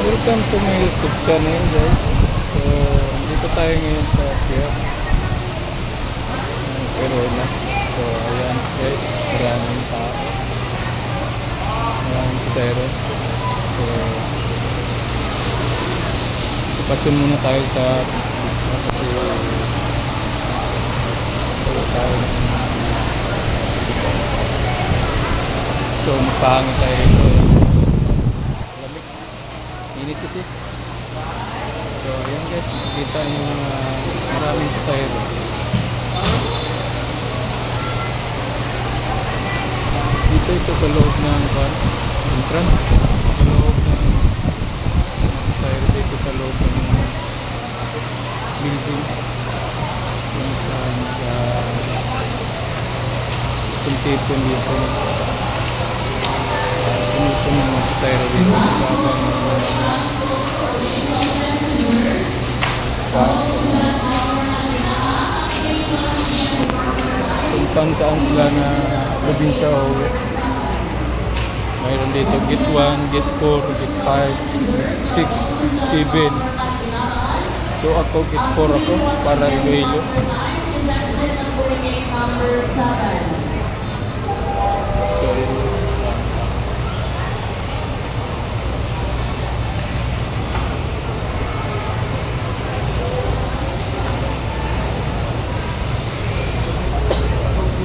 Welcome to my YouTube channel guys. So, dito tayo ngayon sa pier. Pero na. So, ayan guys. Maraming tao. Maraming pasero. So, ipasyon muna tayo sa kasi tayo tayo So, magpahangin tayo ito. Lamig. Init kasi. So, ayan guys, nakikita nyo mga maraming pasahero. Dito ito sa loob ng van, entrance. Sa loob ng pasahero dito sa loob ng building. Yung sa uh, kuntipon dito. Uh, tumipon ng pasahero dito. Habang kung saan saan sila na probinsya o mayroon dito gate 1, gate 4, gate 5, 6, 7 so ako gate 4 ako para Iloilo. so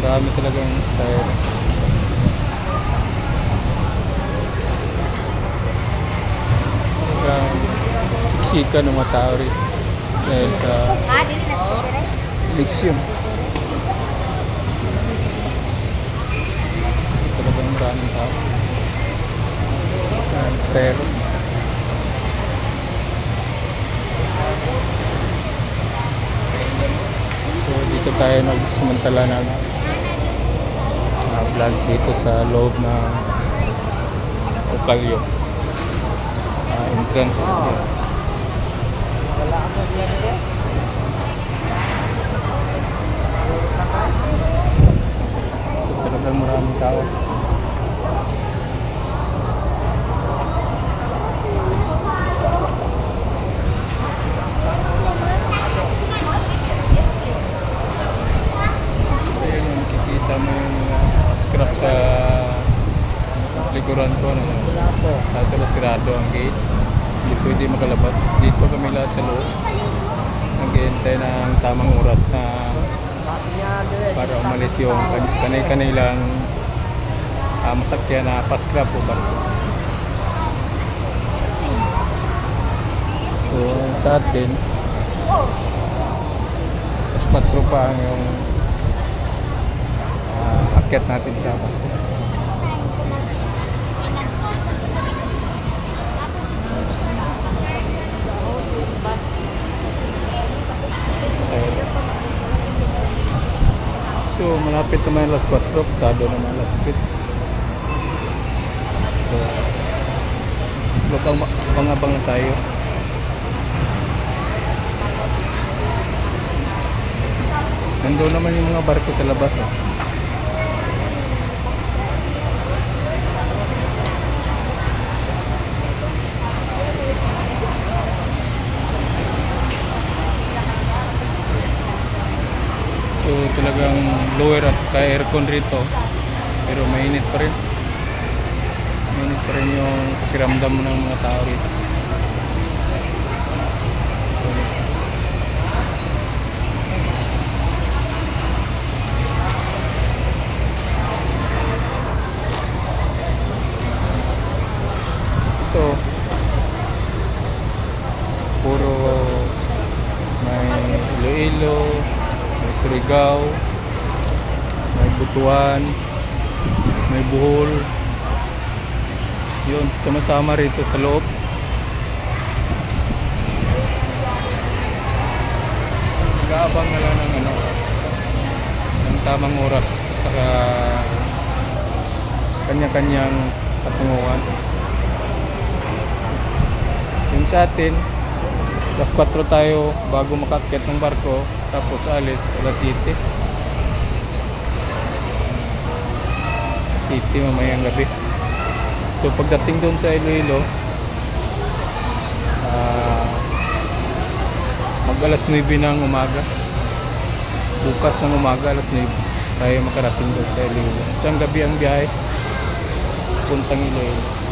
Dami talagang sayang. Talagang siksika ng mga tao rin. Dahil sa Ah, na eleksyon. Talagang maraming tao. Zero. So dito tayo nagsamantala uh, vlog dito sa loob ng Ukalyo. Uh, entrance. So talagang maraming tao Ito yung makikita mo yung mga scrap sa likuran ko. Ano, nasa maskerado ang gate. Hindi pwede makalabas. Dito kami lahat sa loob. Naghihintay ng tamang oras na para umalis yung kan- kanay-kanilang uh, masakyan na pascrap o barko. So sa atin, mas 4 pa ang yung uh, akyat natin sa barko. Malapit naman alas 4, pasado naman alas 3. So, abang, abang-abang na tayo. Nandun naman yung mga barko sa labas. Oh. So talagang lower at kaya aircon rito. Pero mainit pa rin. Mainit pa rin yung pakiramdam ng mga tao rito. So, ito puro may Iloilo may Surigao may Butuan. May Bohol yun sama-sama rito sa loob. Nag-aabang na lang ng ano ng tamang oras sa ah, kanya-kanyang patunguhan yung sa atin alas 4 tayo bago makakyat ng barko tapos alis alas 7. City mamayang gabi. So pagdating doon sa Iloilo, uh, mag alas 9 ng umaga. Bukas ng umaga alas 9 tayo makarating doon sa Iloilo. So ang gabi ang biyahe puntang Iloilo.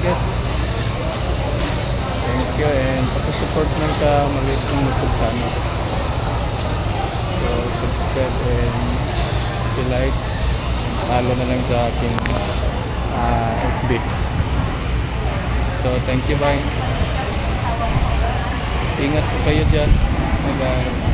Guys. Thank you and pakisupport lang sa maliit kong YouTube channel. So, subscribe and like follow na lang sa aking ah, FB. So, thank you, bye. Ingat po kayo dyan. Bye-bye.